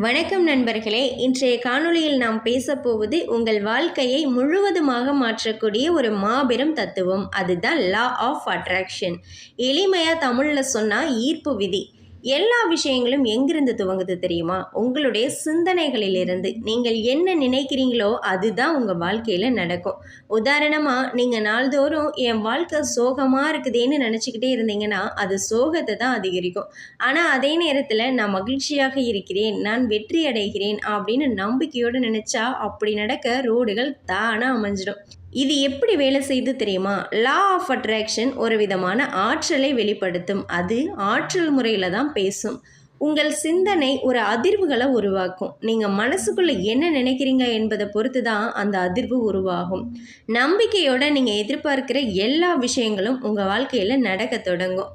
வணக்கம் நண்பர்களே. இன்றைய காணொளியில் நாம் பேசப்போவது உங்கள் வாழ்க்கையை முழுவதுமாக மாற்றக்கூடிய ஒரு மாபெரும் தத்துவம். அதுதான் லா ஆஃப் அட்ராக்ஷன் எளிமையாக தமிழில் சொன்னால் ஈர்ப்பு விதி. எல்லா விஷயங்களும் எங்கிருந்து துவங்குது தெரியுமா? உங்களுடைய சிந்தனைகளிலிருந்து. நீங்கள் என்ன நினைக்கிறீங்களோ அதுதான் உங்கள் வாழ்க்கையில் நடக்கும். உதாரணமாக நீங்கள் நாள்தோறும் என் வாழ்க்கை சோகமாக இருக்குதேன்னு நினச்சிக்கிட்டே இருந்தீங்கன்னா அது சோகத்தை தான் அதிகரிக்கும். ஆனால் அதே நேரத்தில் நான் மகிழ்ச்சியாக இருக்கிறேன் நான் வெற்றி அடைகிறேன் அப்படின்னு நம்பிக்கையோடு நினச்சா அப்படி நடக்க ரோடுகள் தானாக அமைஞ்சிடும். இது எப்படி வேலை செய்து தெரியுமா? லா ஆஃப் அட்ராக்ஷன் ஒரு விதமான ஆற்றலை வெளிப்படுத்தும். அது ஆற்றல் முறையில் தான் பேசும். உங்கள் சிந்தனை ஒரு அதிர்வுகளை உருவாக்கும். நீங்கள் மனசுக்குள்ளே என்ன நினைக்கிறீங்க என்பதை பொறுத்து தான் அந்த அதிர்வு உருவாகும். நம்பிக்கையோட நீங்கள் எதிர்பார்க்கிற எல்லா விஷயங்களும் உங்கள் வாழ்க்கையில் நடக்க தொடங்கும்.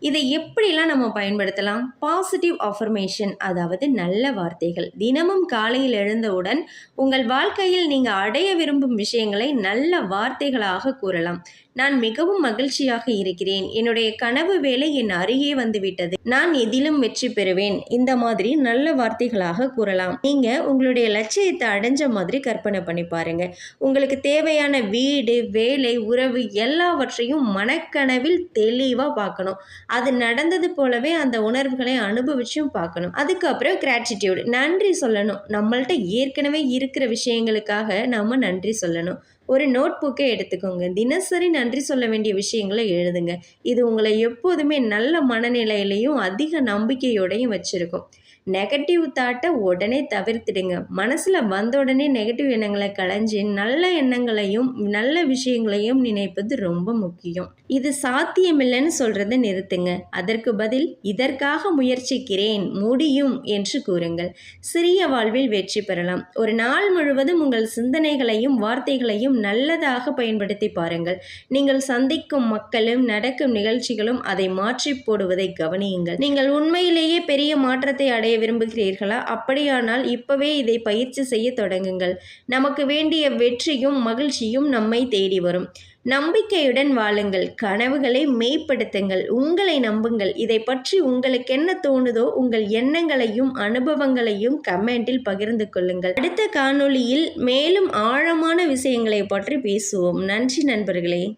இதை எப்படிலாம் நம்ம பயன்படுத்தலாம்? பாசிட்டிவ் அஃபர்மேஷன் அதாவது நல்ல வார்த்தைகள். தினமும் காலையில் எழுந்தவுடன் உங்கள் வாழ்க்கையில் நீங்கள் அடைய விரும்பும் விஷயங்களை நல்ல வார்த்தைகளாக கூறலாம். நான் மிகவும் மகிழ்ச்சியாக இருக்கிறேன். என்னுடைய கனவு வேலை என் அருகே வந்துவிட்டது. நான் எதிலும் வெற்றி பெறுவேன். இந்த மாதிரி நல்ல வார்த்தைகளாக கூறலாம். நீங்க உங்களுடைய லட்சியத்தை அடைஞ்ச மாதிரி கற்பனை பண்ணி பாருங்க. உங்களுக்கு தேவையான வீடு வேலை உறவு எல்லாவற்றையும் மனக்கனவில் தெளிவாக பார்க்கணும். அது நடந்தது போலவே அந்த உணர்வுகளை அனுபவிச்சும் பார்க்கணும். அதுக்கப்புறம் கிராட்டிடியூடு நன்றி சொல்லணும். நம்மள்ட்ட ஏற்கனவே இருக்கிற விஷயங்களுக்காக நம்ம நன்றி சொல்லணும். ஒரு நோட் புக்கை எடுத்துக்கோங்க. தினசரி நன்றி சொல்ல வேண்டிய விஷயங்களை எழுதுங்க. இது உங்களை எப்போதுமே நல்ல மனநிலையிலையும் அதிக நம்பிக்கையோடையும் வச்சுருக்கும். நெகட்டிவ் தாட்டை உடனே தவிர்த்துடுங்க. மனசில் வந்த உடனே நெகட்டிவ் எண்ணங்களை களைஞ்சு நல்ல எண்ணங்களையும் நல்ல விஷயங்களையும் நினைப்பது ரொம்ப முக்கியம். இது சாத்தியமில்லைன்னு சொல்கிறத நிறுத்துங்க. அதற்கு பதில் இதற்காக முயற்சிக்கிறேன் முடியும் என்று கூறுங்கள். சிறிய வாழ்வில் வெற்றி பெறலாம். ஒரு நாள் முழுவதும் உங்கள் சிந்தனைகளையும் வார்த்தைகளையும் நல்லதாக பயன்படுத்தி பாருங்கள். நீங்கள் சந்திக்கும் மக்களும் நடக்கும் நிகழ்ச்சிகளும் அதை மாற்றி போடுவதை கவனியுங்கள். நீங்கள் உண்மையிலேயே பெரிய மாற்றத்தை அடைய விரும்புகிறீர்களா? அப்படியானால் இப்பவே இதை பயிற்சி செய்ய தொடங்குங்கள். நமக்கு வேண்டிய வெற்றியும் மகிழ்ச்சியும் நம்மை தேடி வரும். நம்பிக்கையுடன் வாழுங்கள் கனவுகளை மெய்ப்படுத்துங்கள் உங்களை நம்புங்கள். இதை பற்றி உங்களுக்கு என்ன தோணுதோ உங்கள் எண்ணங்களையும் அனுபவங்களையும் கமெண்டில் பகிர்ந்து கொள்ளுங்கள். அடுத்த காணொளியில் மேலும் ஆழமான விஷயங்களை பற்றி பேசுவோம். நன்றி நண்பர்களே.